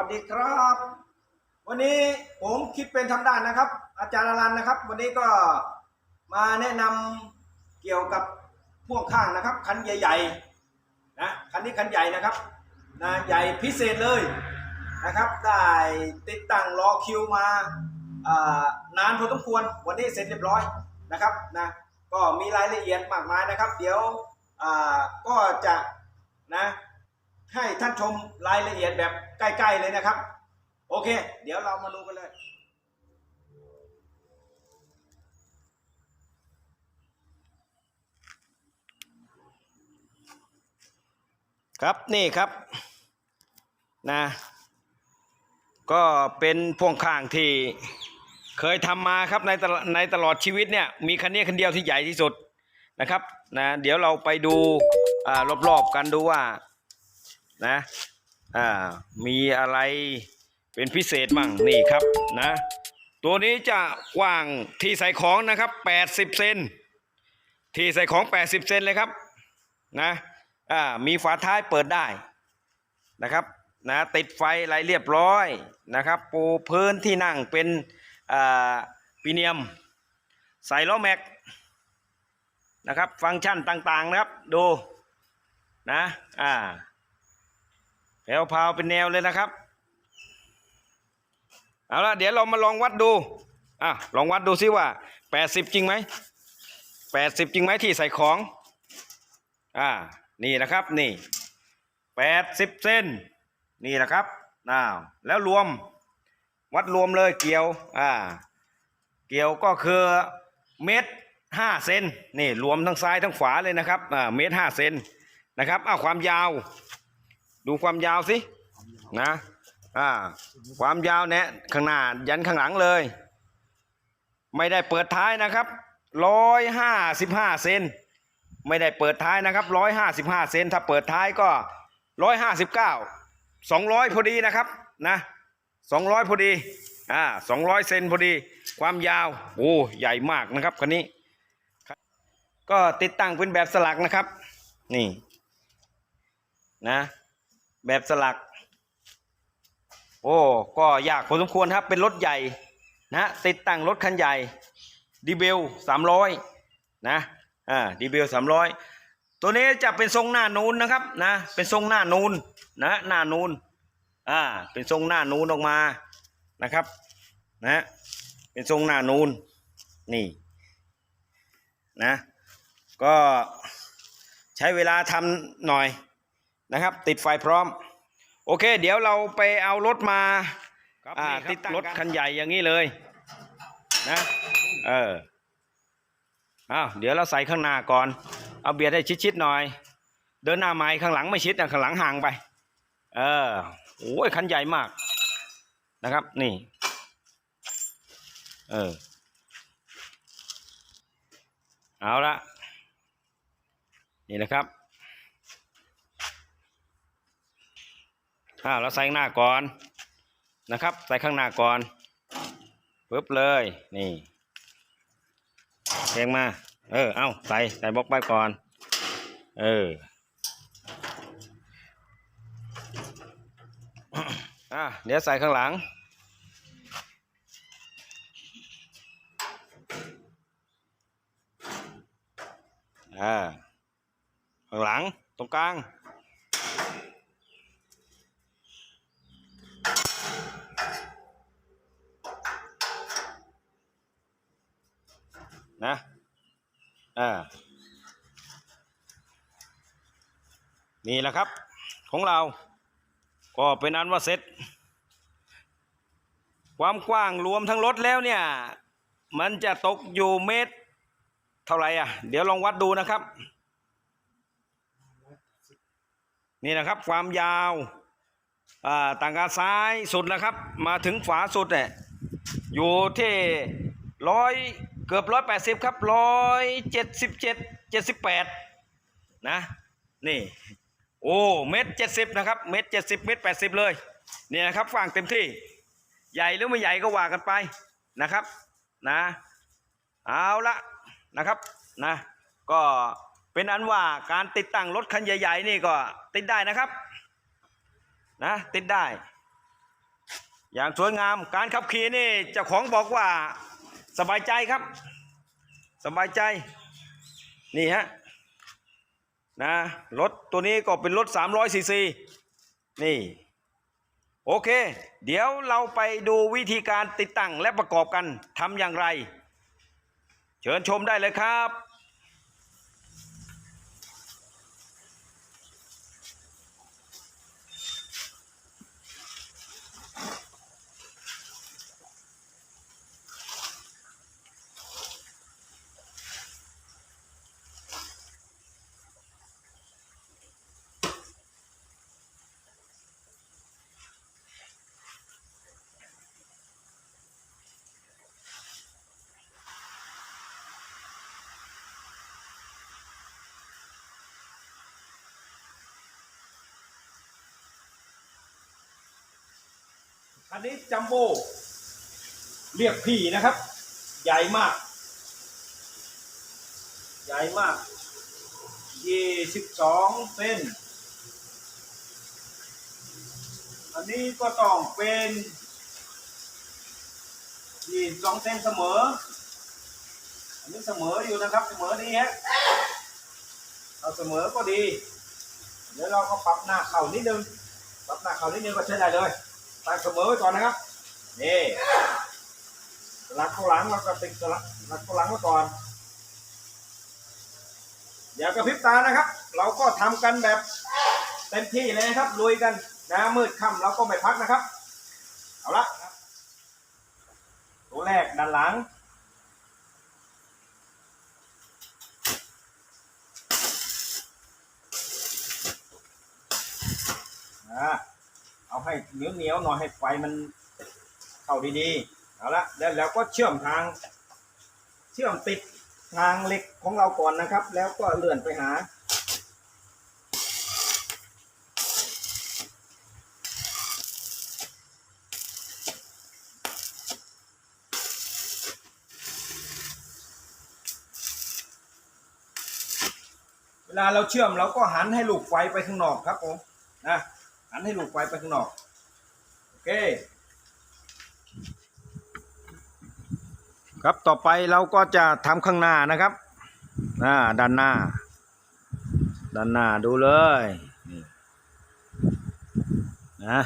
ัสดีครับ วันนี้ผมคิดเป็นทำได้นะครับ อาจารย์อรันนะครับ วันนี้ก็มาแนะนำเกี่ยวกับพ่วงข้างนะครับ คันใหญ่ๆนะคันนี้คันใหญ่นะครับนะใหญ่พิเศษเลยนะครับ ได้ติดตั้งรอคิวมาอ่านานพอสมควร วันนี้เสร็จเรียบร้อยนะครับนะก็มีรายละเอียดมากมายนะครับ เดี๋ยวอ่าก็จะนะ ให้ท่านชมรายละเอียดแบบใกล้ๆเลยนะครับ โอเค เดี๋ยวเรามาดูกันเลยครับนี่ครับนะก็เป็นพ่วงข้างที่เคยทำมาครับในตลอดในตลอดชีวิตเนี่ยมีคันนี้คันเดียวที่ใหญ่ที่สุดนะครับนะเดี๋ยวเราไปดูรอบๆกันดูว่า นะอ่ามีอะไรเป็นพิเศษมั่งนี่ครับนะ ตัวนี้จะกว้างที่ใส่ของนะครับ80เซนที่ใส่ของ80เซนเลยครับนะอ่ามีฝาท้ายเปิดได้นะครับนะติดไฟอะไรเรียบร้อยนะครับปูพื้นที่นั่งเป็นอ่าปีเนียม ใส่ล้อแม็กนะครับ ฟังก์ชันต่างๆนะครับ ดูนะอ่า แถวพาวเป็นแนวเลยนะครับ เอาละเดี๋ยวเรามาลองวัดดูอะลองวัดดูซิว่า80จริงไหม80จริงไหมที่ใส่ของอ่านี่นะครับนี่80เส้นนี่นะครับอ้าวแล้วรวมวัดรวมเลยเกี่ยวอ่าเกี่ยวก็คือเมตรห้าเซนนี่รวมทั้งซ้ายทั้งขวาเลยนะครับอ่าเมตรห้าเซนนะครับอ้าวความยาว ดูความยาวสินะอ่าความยาวเนี่ยข้างหน้ายันข้างหลังเลย ไม่ได้เปิดท้ายนะครับร้อยห้าสิบห้าเซนไม่ได้เปิดท้ายนะครับร้อยห้าสิบห้าเซนถ้าเปิดท้ายก็ร้อยห้าสิบเก้าสองร้อยพอดีนะครับนะสองร้อยพอดีอ่าสองร้อยเซนพอดี ความยาวโอ้ใหญ่มากนะครับคันนี้ ก็ติดตั้งเป็นแบบสลักนะครับ นี่นะ แบบสลัก โอ้ ก็ยากพอสมควรครับ เป็นรถใหญ่นะติดตั้งรถคันใหญ่ ดีเบลสามร้อยนะ อ่า ดีเบลสามร้อยตัวนี้จะเป็นทรงหน้านูนนะครับนะ เป็นทรงหน้านูนนะ หน้านูน อ่า เป็นทรงหน้านูนออกมานะครับ นะ เป็นทรงหน้านูน นี่ นะ ก็ใช้เวลาทำหน่อย นะครับ ติดไฟพร้อม โอเค เดี๋ยวเราไปเอารถมาอ่าติดรถคันใหญ่อย่างนี้เลยนะเอออ้าวเดี๋ยวเราใส่ข้างหน้าก่อน เอาเบียดให้ชิดๆหน่อย เดินหน้าไม้ข้างหลังไม่ชิดนะข้างหลังห่างไป เออโอ้ยคันใหญ่มากนะครับ นี่ เออ เอาละนี่นะครับ อ่าเราใส่ข้างหน้าก่อนนะครับ ใส่ข้างหน้าก่อนปึ๊บเลยนี่เทงมา เออ เอาใส่ใส่บล็อกไปก่อน เอออะเดี๋ยวใส่ข้างหลัง อ่า ข้างหลัง ตรงกลาง นะอ่านี่แหละครับของเรา ก็เป็นอันว่าเสร็จ ความกว้างรวมทั้งรถแล้วเนี่ย มันจะตกอยู่เมตร เท่าไหร่อะ เดี๋ยวลองวัดดูนะครับ นี่นะครับความยาวอ่าต่างกาซ้ายสุดนะครับ มาถึงฝาสุดเนี่ยอยู่ที่ร้อย เกือบร้อยแปดสิบครับร้อยเจ็ดสิบเจ็ดเจ็ดสิบแปดนะนี่โอ้เมตรเจ็ดสิบนะครับเมตรเจ็ดสิบเมตรแปดสิบเลยเนี่ยนะครับฟางเต็มที่ ใหญ่หรือไม่ใหญ่ก็ว่ากันไปนะครับนะเอาละนะครับนะก็เป็นอันว่าการติดตั้งรถคันใหญ่ ๆ นี่ก็ติดได้นะครับนะติดได้ อย่างสวยงามการขับขี่นี่เจ้าของบอกว่า สบายใจครับ สบายใจ นี่ฮะนะรถตัวนี้ก็เป็นรถ300ซีซีนี่ โอเค เดี๋ยวเราไปดูวิธีการติดตั้งและประกอบกันทำอย่างไร เชิญชมได้เลยครับ อันนี้จัมโบ้เรียกพี่นะครับ ใหญ่มาก ใหญ่มากยี่สิบสองเส้นอันนี้ก็ต้องเป็นยี่สองเส้นเสมอ อันนี้เสมออยู่นะครับ เสมอนี้ฮะเอาเสมอก็ดี เดี๋ยวเราก็ปรับหน้าเข่านิดนึง ปรับหน้าเข่านิดนึงก็ใช้ได้เลย ตั้งเสมอไว้ก่อนนะครับ นี่สลักข้างหลังเราก็ติดสลักสลักข้างหลังไว้ก่อน อย่ากระพริบตานะครับ เราก็ทำกันแบบเต็มที่เลยนะครับลุยกันนะมืดค่ำเราก็ไม่พักนะครับ เอาละตัวแรกด้านหลังอ่า เอาให้เหนียวเหนียวๆหน่อยให้ไฟมันเข้าดีๆเอาละแล้วแล้วก็เชื่อมทาง เชื่อมติดทางเหล็กของเราก่อนนะครับ แล้วก็เลื่อนไปหาเวลาเราเชื่อมเราก็หันให้ลูกไฟไปข้างนอกครับผมนะ หันให้ลูกไฟไปข้างนอก โอเค ครับต่อไปเราก็จะทำข้างหน้านะครับอ่าด้านหน้า ด้านหน้าดูเลยนี่นะ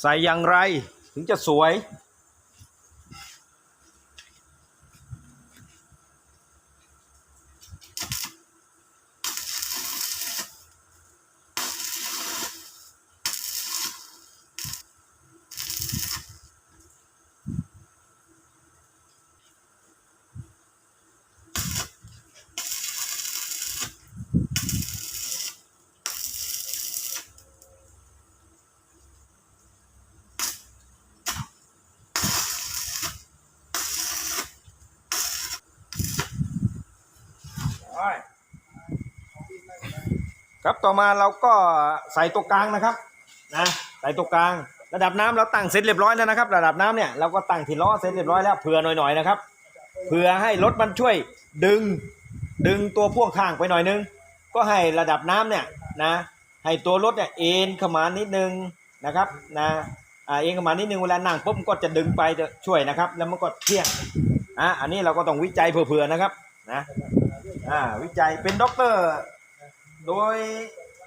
ใส่อย่างไรถึงจะสวย ครับ ต่อมาเราก็ใส่ตัวกลางนะครับนะใส่ตัวกลาง ระดับน้ำเราตั้งเสร็จเรียบร้อยแล้วนะครับ ระดับน้ำเนี่ยเราก็ตั้งที่ล้อเสร็จเรียบร้อยแล้วเผื่อหน่อยๆนะครับเผื่อให้รถมันช่วยดึงดึงตัวพ่วงข้างไปหน่อยนึง ก็ให้ระดับน้ำเนี่ยนะให้ตัวรถเนี่ยเอ็นข้ามานิดนึงนะครับนะเอ็นข้ามานิดนึงเวลานั่งปุ๊บก็จะดึงไปจะช่วยนะครับ แล้วมันก็เที่ยงอะอันนี้เราก็ต้องวิจัยเผื่อๆนะครับนะอ่าวิจัยเป็นด็อกเตอร์ โดย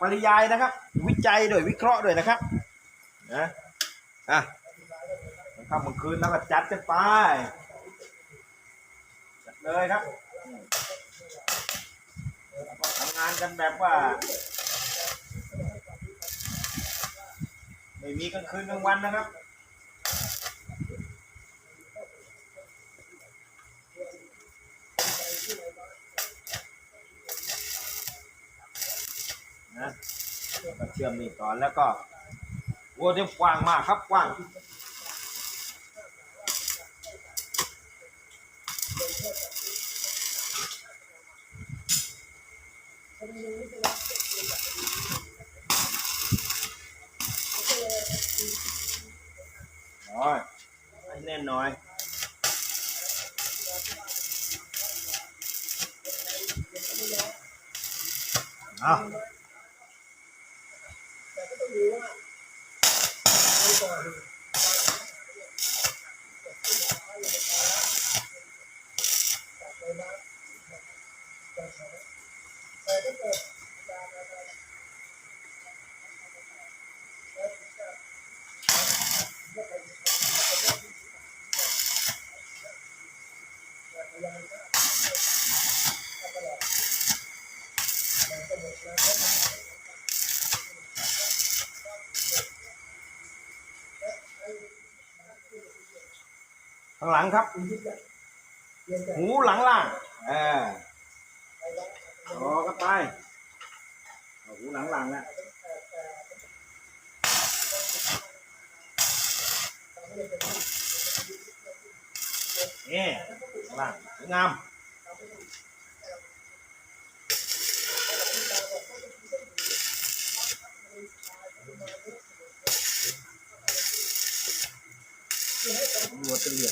ปริยายนะครับ วิจัยโดยวิเคราะห์ด้วยนะครับนะอะค่ำกลางคืนแล้วก็จัดกันไปจัดเลยครับแล้วก็ทำงานกันแบบว่า ไม่มีกลางคืนกลางวันนะครับ นะแล้วก็เชื่อมนี่ก่อนแล้วก็โอ้เดี๋ยวกว้างมากครับกว้างน้อยใ Yeah. Bye -bye. ข้างหลังครับ หูหลังล่างเออรอกันไปหูหลังล่างนะนี่ข้างล่างงามตำรวจจะเรีย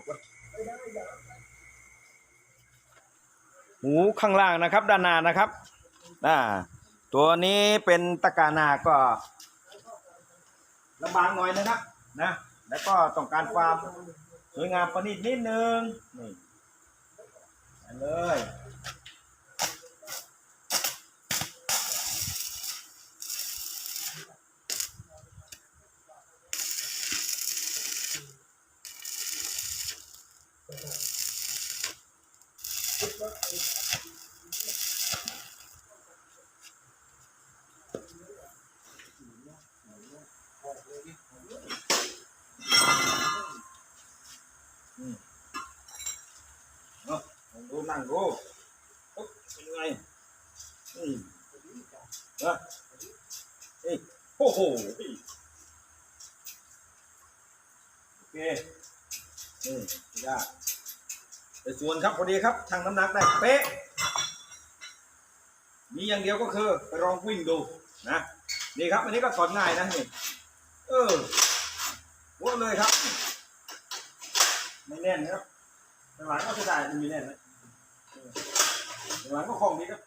กสนุกวะหูข้างล่างนะครับ ด้านหน้านะครับอ่าตัวนี้เป็นตะกานาก็ลำบากหน่อยนะครับนะ แล้วก็ต้องการความสวยงามประณีตนิดนึงนี่ไปเลย เนาะลองดูนั่งดูปุ๊บเป็นไงอืมนะเอ้ยโอ้โหโอเคนี่ยากแต่ ส่วนครับพอดีครับทางน้ำหนักได้เป๊ะ มีอย่างเดียวก็คือไปลองวิ่งดูนะนี่ครับ อันนี้ก็สอนง่ายนะนี่เออวัดเลยครับไม่แน่นนะครับหลังก็จะได้มันมีแน่นนะหลังก็คล่องดีครับ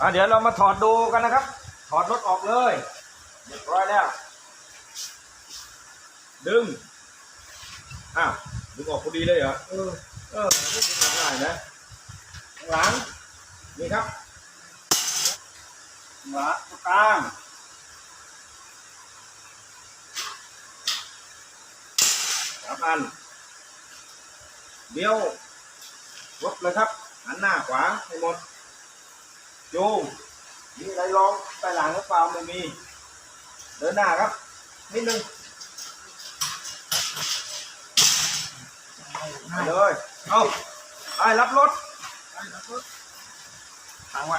อะเดี๋ยวเรามาถอดดูกันนะครับ ถอดรถออกเลยเรียบร้อยแล้ว ดึง อ้าวดึงออกพอดีเลยเหรอ เออ เออไม่ดึงออกง่ายนะข้างหลัง นี่ครับหลังกลางสามอันเดี๋ยวรถเลยครับ หันหน้าขวาให้หมด โยงมีอะไรลองไปหลังหรือเปล่าไม่มี เดินหน้าครับ นิดนึงไปเลย เอาไปรับรถทางไว้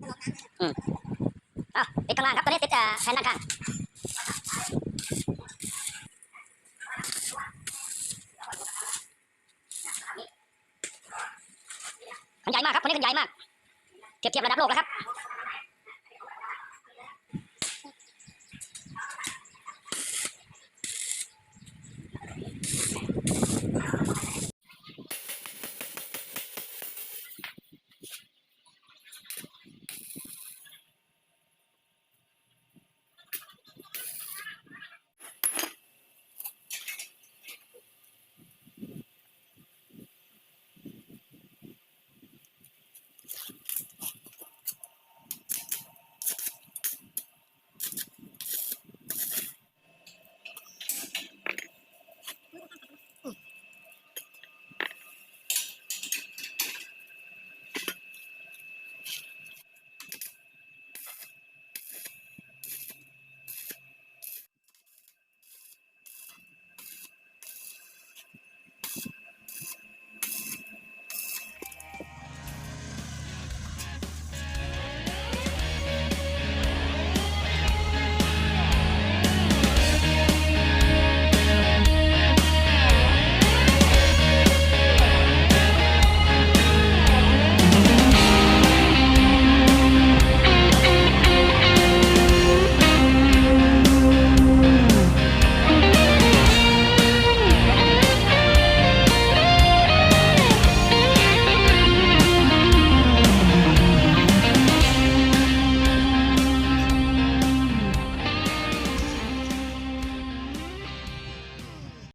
อืมอะติดข้างล่างครับตอนนี้ติดเอ่อแผ่นด้านข้างมันใหญ่มากครับตัวนี้มันใหญ่มาก เทียบเทียบระดับโลกแล้วครับ